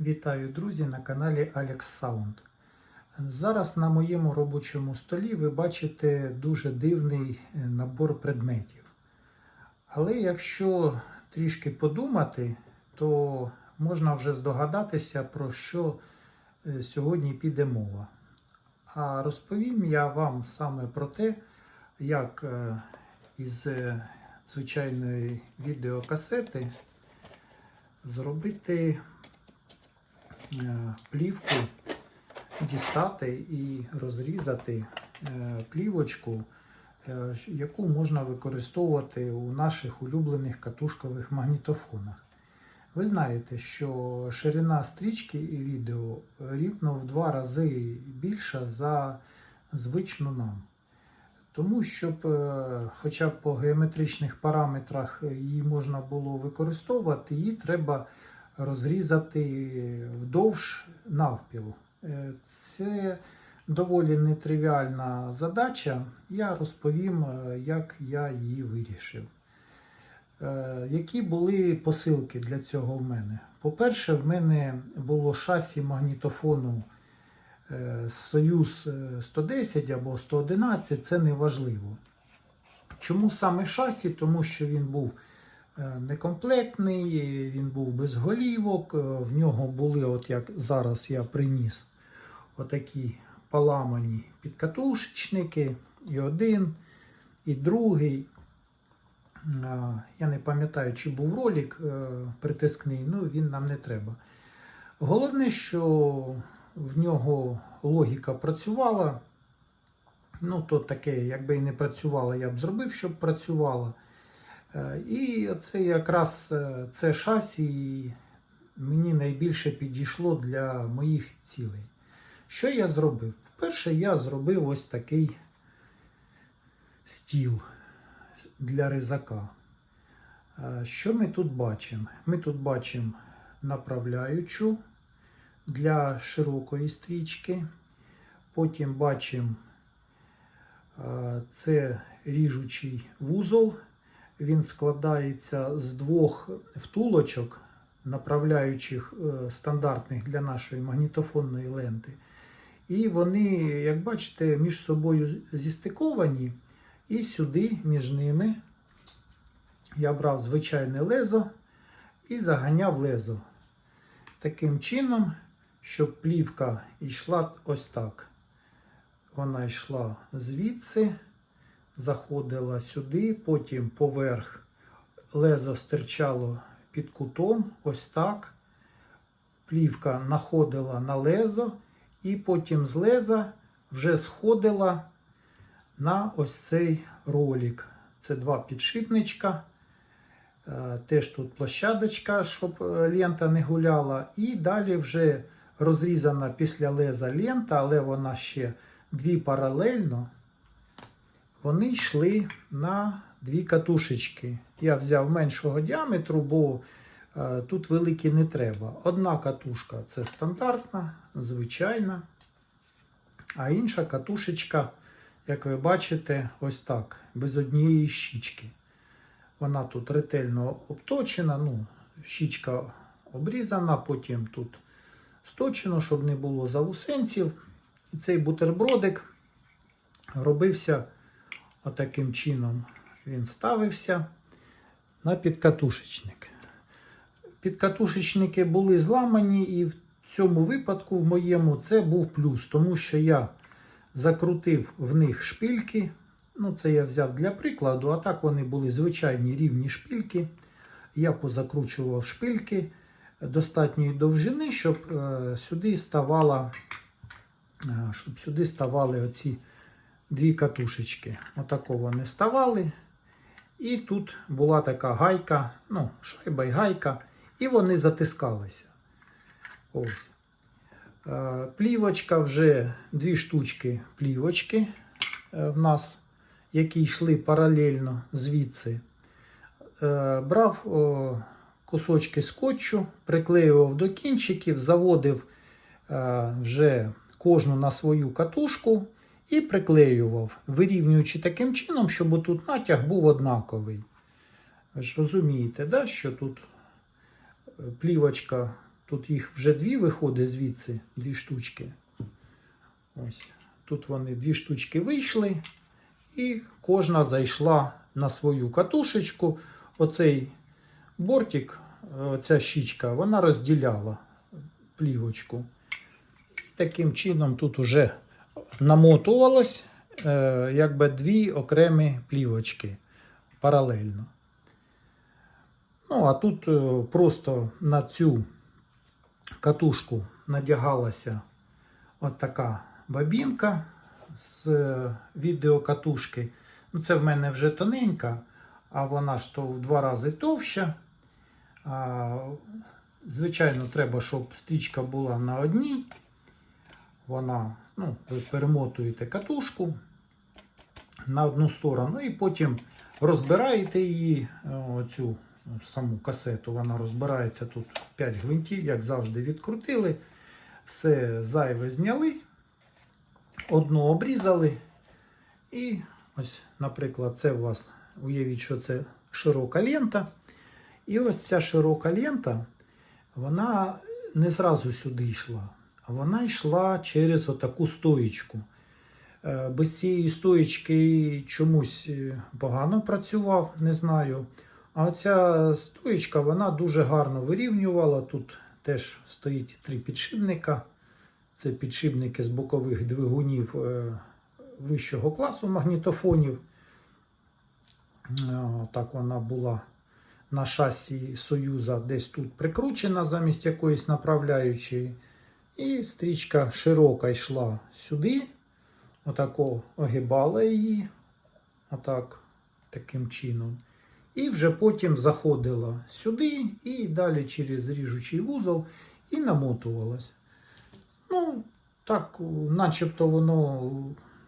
Вітаю, друзі, на каналі Alex Sound. Зараз на моєму робочому столі ви бачите дуже дивний е, набор предметів. Але якщо трішки подумати, то можна вже здогадатися, про що е, сьогодні піде мова. А розповім я вам саме про те, як е, із звичайної відеокасети зробити плівку, дістати і розрізати е, плівочку, е, яку можна використовувати у наших улюблених катушкових магнітофонах. Ви знаєте, що ширина стрічки і відео рівно в два рази більша за звичну нам. Тому, щоб е, хоча б по геометричних параметрах її можна було використовувати, її треба розрізати вдовж навпіл. Е, Це доволі нетривіальна задача. Я розповім, е, як я її вирішив. Е, Які були посилки для цього в мене? По-перше, в мене було шасі магнітофону Союз е, 110 або 111, це не важливо. Чому саме шасі? Тому що він був некомплектний, він був без голівок, е, в нього були, от як зараз я приніс, отакі поламані підкатушечники, і один, і другий. Е, Я не пам'ятаю, чи був ролик е, притискний, ну він нам не треба. Головне, що в нього логіка працювала. Ну, то таке, якби і не працювала, я б зробив, щоб працювала. Е, І це якраз е, це шасі мені найбільше підійшло для моїх цілей. Що я зробив? По-перше, я зробив ось такий стіл для ризака. Е, Що ми тут бачимо? Ми тут бачимо направляючу для широкої стрічки. Потім бачимо це ріжучий вузол. Він складається з двох втулочок, направляючих е, стандартних для нашої магнітофонної ленти. І вони, як бачите, між собою зістиковані. І сюди між ними я брав звичайне лезо і заганяв лезо. Таким чином, щоб плівка йшла ось так. Вона йшла звідси, заходила сюди, потім поверх лезо стирчало під кутом, ось так. Плівка находила на лезо, і потім з леза вже сходила на ось цей ролик. Це два підшипничка. Е, Теж тут площадочка, щоб е, лента не гуляла. І далі вже розрізана після леза лента, але вона ще дві паралельно. Вони йшли на дві катушечки. Я взяв меншого діаметру, бо е, тут великі не треба. Одна катушка це стандартна, звичайна. А інша катушечка, як ви бачите, ось так, без однієї щічки. Вона тут ретельно обточена, ну, щічка обрізана, потім тут сточено, щоб не було завусенців. І цей бутербродик робився отаким чином. Він ставився на підкатушечник. Підкатушечники були зламані, і в цьому випадку, в моєму, це був плюс, тому що я закрутив в них шпильки. Ну, це я взяв для прикладу, а так вони були звичайні рівні шпильки. Я позакручував шпильки достатньої довжини, щоб е, сюди ставала, е, щоб сюди ставали оці дві катушечки. Отако вони ставали. І тут була така гайка, ну, шайба й гайка, і вони затискалися. Ось. Е, Плівочка вже дві штучки плівочки е, в нас, які йшли паралельно звідси. Е, Брав кусочки скотчу, приклеював до кінчиків, заводив вже кожну на свою катушку і приклеював, вирівнюючи таким чином, щоб тут натяг був однаковий. Ви ж розумієте, да, що тут е, плівочка Тут їх вже дві виходить звідси, дві штучки. Ось. Тут вони дві штучки вийшли, і кожна зайшла на свою катушечку. Оцей бортик, оця щічка, вона розділяла плівочку. І Таким чином тут уже намотувалось е, якби дві окремі плівочки паралельно. Ну, а тут е, просто на цю катушку надягалася от така бабінка з е, відеокатушки. Ну, це в мене вже тоненька, а вона ж то в два рази товща. Звичайно, треба, щоб стрічка була на одній. Вона, ну, ви перемотуєте катушку на одну сторону і потім розбираєте її, е, оцю саму касету. Вона розбирається тут 5 гвинтів, як завжди, відкрутили. Все зайве зняли, одну обрізали. І ось, наприклад, це у вас, уявіть, що це широка лента. І ось ця широка лента, вона не зразу сюди йшла, вона йшла через отаку стоїчку. Е, Без цієї стоїчки чомусь е, погано працював, не знаю. А оця стоїчка вона дуже гарно вирівнювала. Тут теж стоїть три підшипника. Це підшипники з бокових двигунів е, вищого класу магнітофонів. Так вона була на шасі Союза десь тут прикручена замість якоїсь направляючої. І стрічка широка йшла сюди. Отако огибала її. Отак, таким чином. І вже потім заходила сюди і далі через ріжучий вузол і намотувалась. Ну, так, начебто воно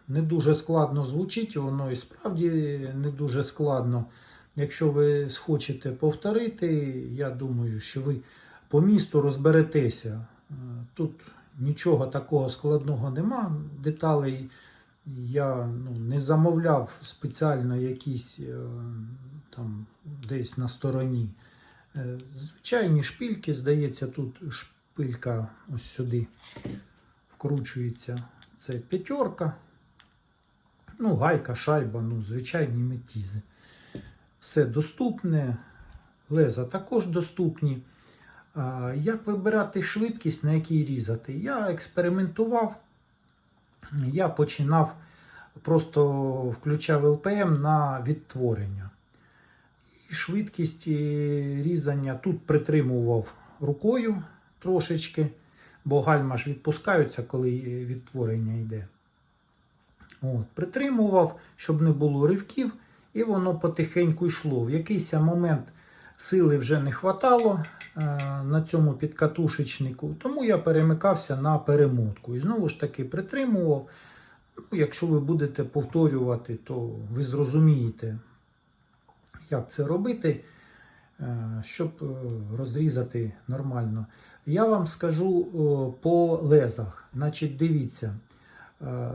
не дуже складно звучить, воно і справді не дуже складно. Якщо ви схочете повторити, я думаю, що ви по місту розберетеся. Тут нічого такого складного нема. Деталей я ну, не замовляв спеціально якісь е, там десь на стороні. Е, Звичайні шпильки, здається, тут шпилька ось сюди вкручується. Це п'ятерка. Ну, гайка, шайба, ну, звичайні метізи. Все доступне, леза також доступні. Як вибирати швидкість, на якій різати? Я експериментував. Я починав, просто включав ЛПМ на відтворення. І швидкість різання тут притримував рукою трошечки, бо гальма ж відпускаються, коли відтворення йде. От, Притримував, щоб не було ривків, і воно потихеньку йшло. В якийсь момент сили вже не е, на цьому підкатушечнику, тому я перемикався на перемотку. І знову ж таки притримував. Ну, якщо ви будете повторювати, то ви зрозумієте, як це робити, е, щоб е, розрізати нормально. Я вам скажу е, по лезах. Значить, дивіться, е,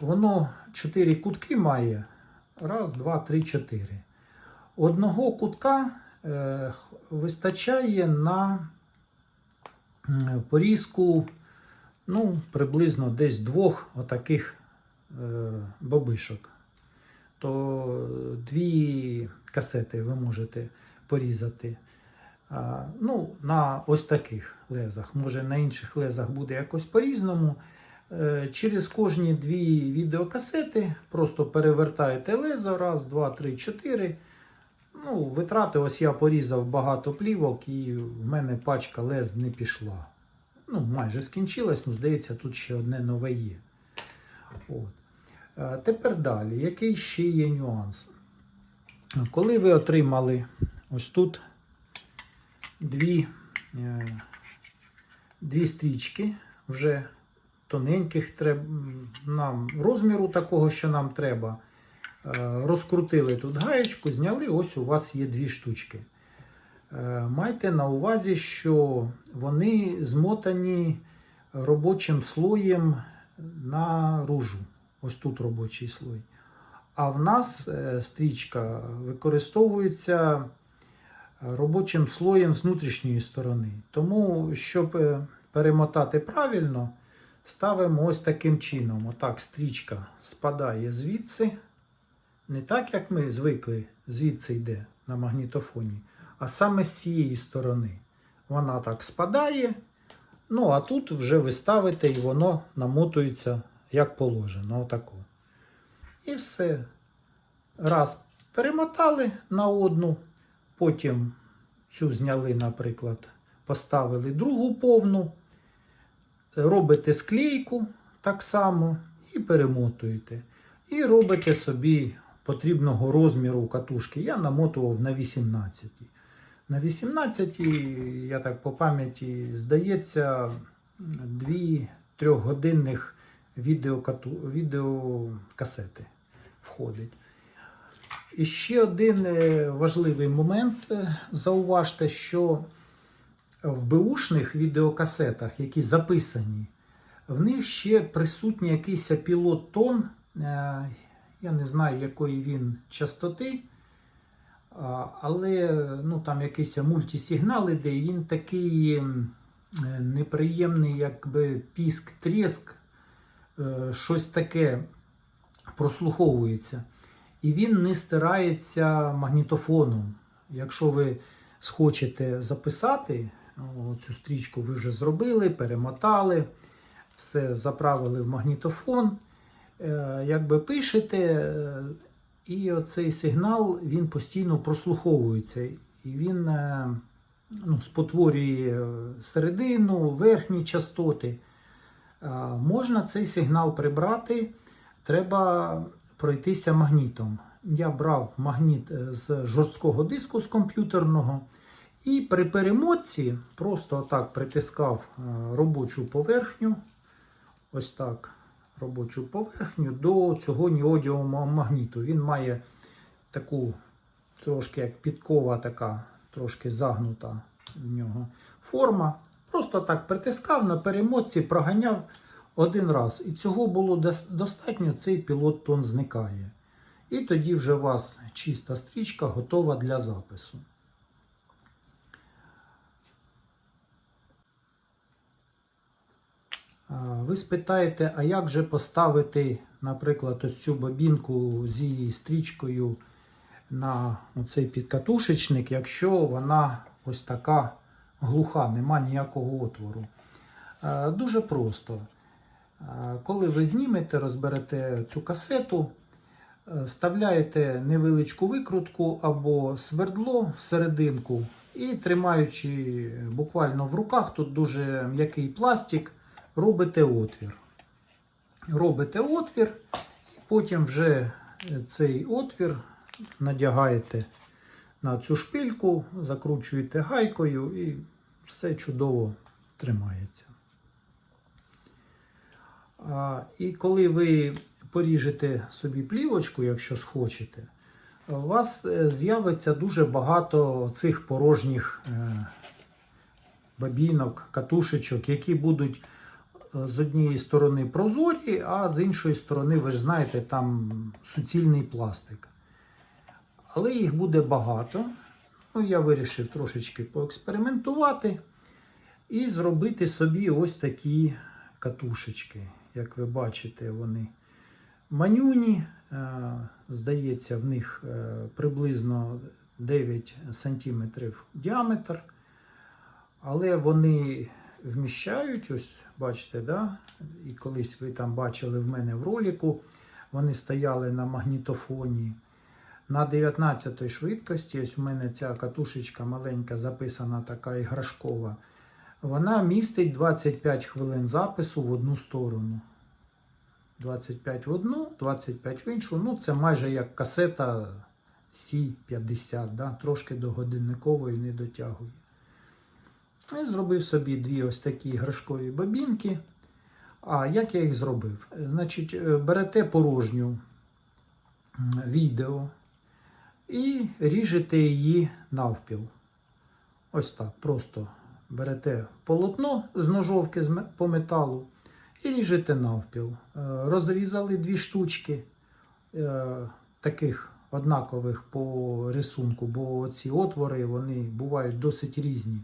воно 4 кутки має. Раз, два, три, чотири. Одного кутка е, вистачає на порізку ну, приблизно десь двох отаких е, бабишок. То дві касети ви можете порізати. Ну, на ось таких лезах. Може на інших лезах буде якось по-різному. Е, Через кожні дві відеокасети просто перевертаєте лезо, раз, два, три, чотири. Ну, витрати, ось я порізав багато плівок, і в мене пачка лез не пішла. Ну, майже скінчилась, ну, здається, тут ще одне нове є. От. Е, Тепер далі, який ще є нюанс? Коли ви отримали ось тут дві, е, дві стрічки, вже тоненьких нам розміру такого, що нам треба. Е, Розкрутили тут гаєчку, зняли, ось у вас є дві штучки. Е, Майте на увазі, що вони змотані робочим слоєм наружу. Ось тут робочий слой. А в нас е, стрічка використовується робочим слоєм з внутрішньої сторони. Тому, щоб перемотати правильно, ставимо ось таким чином. Отак стрічка спадає звідси. Не так, як ми звикли, звідси йде на магнітофоні, а саме з цієї сторони. Вона так спадає. Ну, а тут вже ви ставите і воно намотується як положено. Отаку. І все. Раз перемотали на одну, потім цю зняли, наприклад, поставили другу повну, робите склейку так само і перемотуєте. І робите собі потрібного розміру катушки. Я намотував на 18. На 18, я так по пам'яті, здається, дві трьохгодинних відеокату... відеокасети входить. І ще один е, важливий момент. е, Зауважте, що в беушних відеокасетах, які записані, в них ще присутній якийсь пілот-тон. Я не знаю, якої він частоти, але ну, там якийсь мультисигнал іде, і він такий е, неприємний, якби піск, тріск, е, щось таке прослуховується. І він не стирається магнітофоном. Якщо ви схочете записати цю стрічку, ви вже зробили, перемотали, все заправили в магнітофон. Е, Якби пишете, е, і оцей сигнал він постійно прослуховується. І він е, ну, спотворює середину, верхні частоти. Можна цей сигнал прибрати, треба пройтися магнітом. Я брав магніт з жорсткого диску з комп'ютерного. І при перемотці просто так притискав робочу поверхню. Ось так робочу поверхню до цього неодіового магніту. Він має таку трошки як підкова, така трошки загнута в нього форма. Просто так притискав на перемотці, проганяв один раз. І цього було достатньо, цей пілот тон зникає. І тоді вже у вас чиста стрічка готова для запису. Ви спитаєте, а як же поставити, наприклад, ось цю бобінку з її стрічкою на цей підкатушечник, якщо вона ось така глуха, нема ніякого отвору? Е, Дуже просто. Е, Коли ви знімете, розберете цю касету, е, вставляєте невеличку викрутку або свердло всерединку і тримаючи буквально в руках, тут дуже м'який пластик, робите отвір. Робите отвір, і потім вже цей отвір надягаєте на цю шпильку, закручуєте гайкою і все чудово тримається. А, І коли ви поріжете собі плівочку, якщо схочете, у вас е, з'явиться дуже багато цих порожніх е, бабінок, катушечок, які будуть е, з однієї сторони прозорі, а з іншої сторони, ви ж знаєте, там суцільний пластик. Але їх буде багато. Ну, я вирішив трошечки поекспериментувати і зробити собі ось такі катушечки. Як ви бачите, вони манюні. Е, Здається, в них е, приблизно 9 см діаметр. Але вони вміщають, ось бачите, да? і колись ви там бачили в мене в ролику, вони стояли на магнітофоні. На 19 швидкості, ось у мене ця катушечка маленька записана, така іграшкова. Вона містить 25 хвилин запису в одну сторону. 25 в одну, 25 в іншу. Ну, це майже як касета C50, да? трошки до годинникової не дотягує. І зробив собі дві ось такі іграшкові бобінки. А як я їх зробив? Значить, е, берете порожню відео і ріжете її навпіл. Ось так. Просто берете полотно з ножовки по металу і ріжете навпіл. Е, Розрізали дві штучки е, таких однакових по рисунку, бо ці отвори вони бувають досить різні.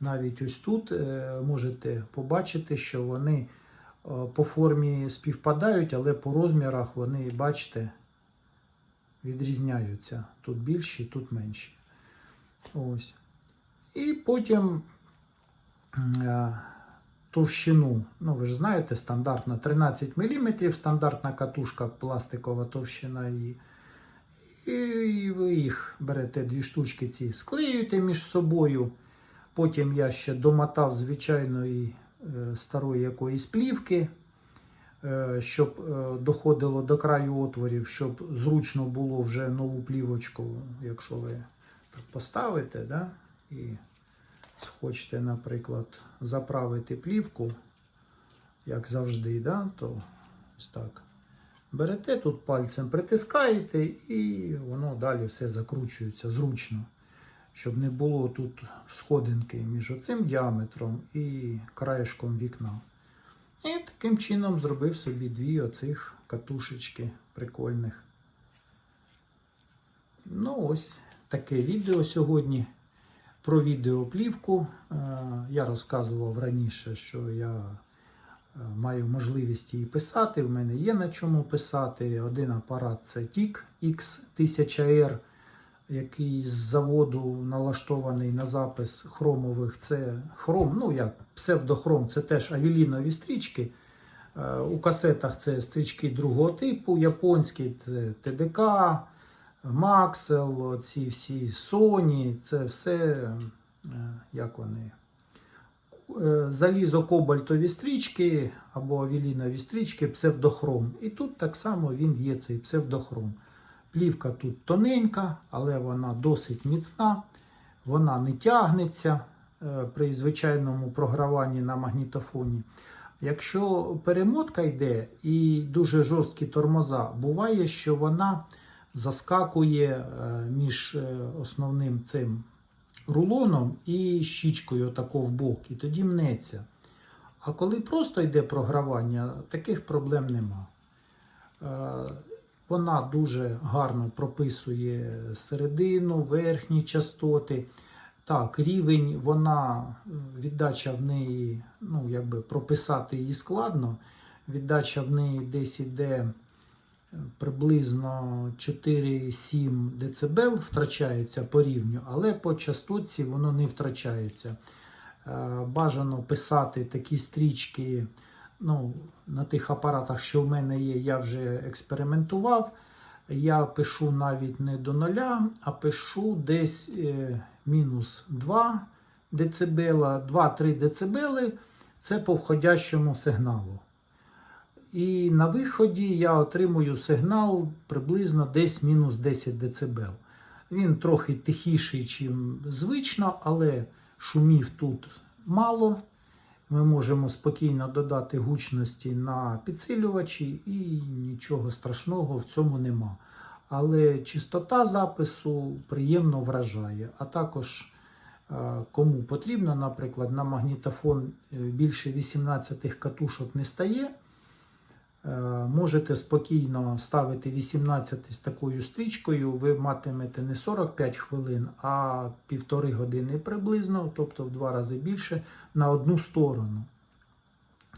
Навіть ось тут е, можете побачити, що вони е, по формі співпадають, але по розмірах вони, бачите, відрізняються. Тут більші, тут менші. Ось. І потім е, товщину. Ну, ви ж знаєте, стандартна 13 мм, стандартна катушка, пластикова товщина її. І ви їх берете дві штучки ці, склеюєте між собою. Потім я ще домотав звичайної е, старої якоїсь плівки, е, щоб е, доходило до краю отворів, щоб зручно було вже нову плівочку, якщо ви поставите, да? і хочете, наприклад, заправити плівку, як завжди, да? то ось так. Берете тут пальцем, притискаєте, і воно далі все закручується зручно, щоб не було тут сходинки між оцим діаметром і краєшком вікна. І таким чином зробив собі дві оцих катушечки прикольних. Ну, ось таке відео сьогодні про відеоплівку. Е, Я розказував раніше, що я е, маю можливість її писати. В мене є на чому писати. Один апарат це TIC X1000R, який з заводу налаштований на запис хромових. Це хром, ну як псевдохром, це теж авілінові стрічки. Е, У касетах це стрічки другого типу, японські це ТДК, Maxell, ці всі Sony, це все, е, як вони, е, залізо-кобальтові стрічки або авілінові стрічки, псевдохром. І тут так само він є цей псевдохром. Плівка тут тоненька, але вона досить міцна, вона не тягнеться е, при звичайному програванні на магнітофоні. Якщо перемотка йде і дуже жорсткі тормоза, буває, що вона заскакує е, між е, основним цим рулоном і щічкою тако в бок, і тоді мнеться. А коли просто йде програвання, таких проблем нема. Е, Вона дуже гарно прописує середину, верхні частоти. Так, рівень, вона, віддача в неї, ну, якби прописати її складно. Віддача в неї десь іде приблизно 4-7 дБ втрачається по рівню, але по частотці воно не втрачається. Е, Бажано писати такі стрічки ну, на тих апаратах, що в мене є, я вже експериментував. Я пишу навіть не до нуля, а пишу десь е, мінус 2 дБ, 2-3 дБ це по входящому сигналу. І на виході я отримую сигнал приблизно десь мінус 10 дБ. Він трохи тихіший, ніж звично, але шумів тут мало. Ми можемо спокійно додати гучності на підсилювачі, і нічого страшного в цьому нема. Але чистота запису приємно вражає. А також, е, кому потрібно, наприклад, на магнітофон е, більше 18 катушок не стає. Е, Можете спокійно ставити 18 з такою стрічкою, ви матимете не 45 хвилин, а півтори години приблизно, тобто в два рази більше, на одну сторону.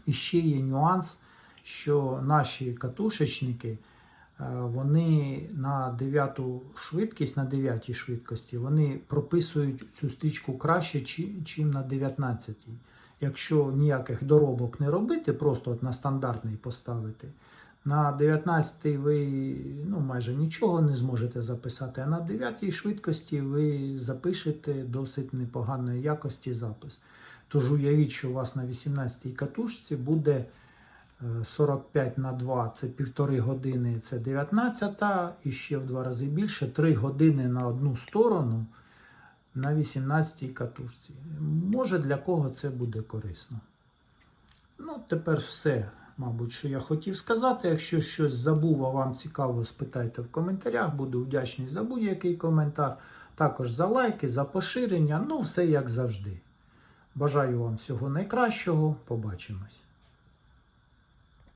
І ще є нюанс, що наші катушечники, е, вони на 9 швидкість, на 9 швидкості, вони прописують цю стрічку краще, ніж на 19. Якщо ніяких доробок не робити, просто от на стандартний поставити, на 19 ви ну, майже нічого не зможете записати, а на 9 швидкості ви запишете досить непоганої якості запис. Тож уявіть, що у вас на 18 катушці буде е, 45 на 2 це півтори години, це 19, і ще в два рази більше 3 години на одну сторону на 18-й катушці. Може для кого це буде корисно. Ну, тепер все, мабуть, що я хотів сказати. Якщо щось забув, а вам цікаво, спитайте в коментарях. Буду вдячний за будь-який коментар. Також за лайки, за поширення. Ну, все як завжди. Бажаю вам всього найкращого. Побачимось.